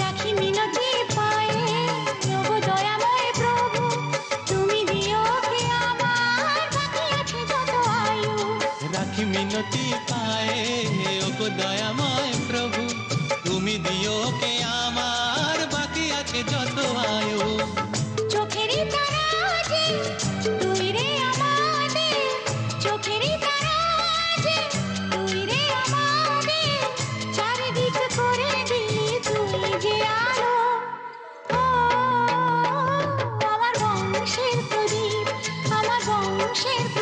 রাখি মিনতি পায়ে প্রভু দয়াময় প্রভু তুমি দিও কে আমার বাকি আছে যত আয়ু। রাখি মিনতি পায়ে ওগো দয়াময় প্রভু তুমি দিও কে আমার বাকি আছে যত আমার